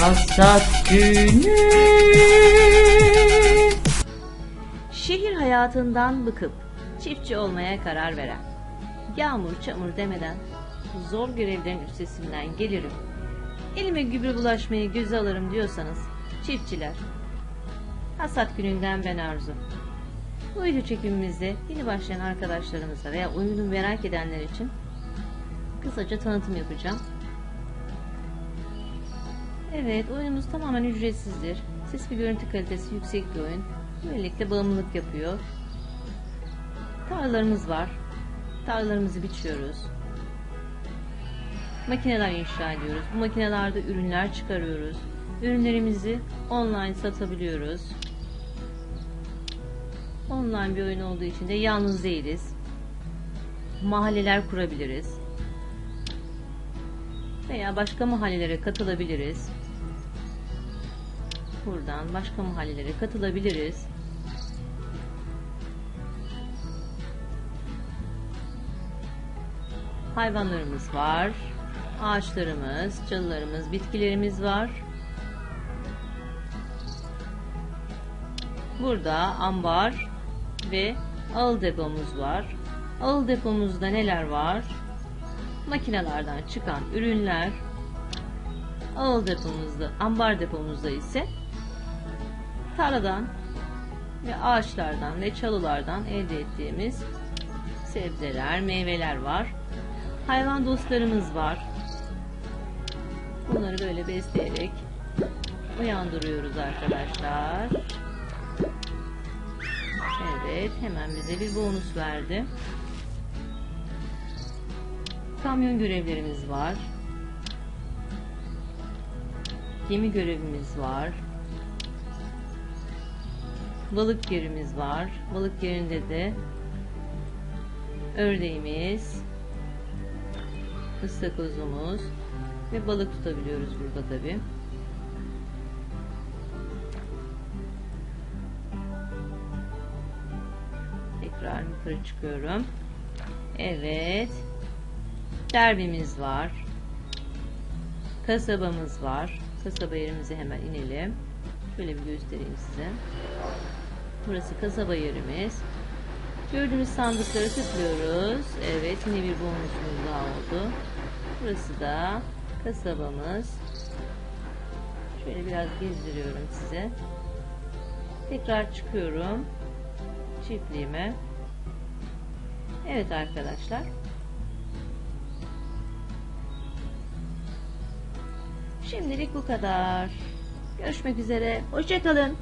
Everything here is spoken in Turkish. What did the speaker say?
Hasat günü. Şehir hayatından bıkıp çiftçi olmaya karar veren, yağmur çamur demeden zor görevlerin üstesinden gelirim. Elime gübre bulaşmayı göze alırım diyorsanız çiftçiler. Hasat gününden ben Arzu. Bu video çekimimizde yeni başlayan arkadaşlarımıza veya oyunu merak edenler için kısaca tanıtım yapacağım. Evet, oyunumuz tamamen ücretsizdir. Ses ve görüntü kalitesi yüksek bir oyun. Böylelikle bağımlılık yapıyor. Tarlalarımız var. Tarlalarımızı biçiyoruz. Makineler inşa ediyoruz. Bu makinelerde ürünler çıkarıyoruz. Ürünlerimizi online satabiliyoruz. Online bir oyun olduğu için de yalnız değiliz. Mahalleler kurabiliriz. Veya başka mahallelere katılabiliriz. Buradan başka mahallelere katılabiliriz. Hayvanlarımız var. Ağaçlarımız, çalılarımız, bitkilerimiz var. Burada ambar ve ağıl depomuz var. Ağıl depomuzda neler var? Makinelerden çıkan ürünler. Ağıl depomuzda, ambar depomuzda ise tarladan ve ağaçlardan ve çalılardan elde ettiğimiz sebzeler, meyveler var. Hayvan dostlarımız var. Bunları böyle besleyerek uyandırıyoruz arkadaşlar. Evet, hemen bize bir bonus verdi. Kamyon görevlerimiz var. Gemi görevimiz var. Balık yerimiz var. Balık yerinde de ördeğimiz, ıstakozumuz ve balık tutabiliyoruz burada tabi. Tekrar yukarı çıkıyorum. Evet. Derbimiz var. Kasabamız var. Kasaba yerimize hemen inelim. Şöyle bir göstereyim size. Burası kasaba yerimiz. Gördüğünüz sandıkları tıklıyoruz. Evet yine bir bonusumuz daha oldu. Burası da kasabamız. Şöyle biraz gezdiriyorum size. Tekrar çıkıyorum. Çiftliğime. Evet arkadaşlar. Şimdilik bu kadar. Görüşmek üzere. Hoşçakalın.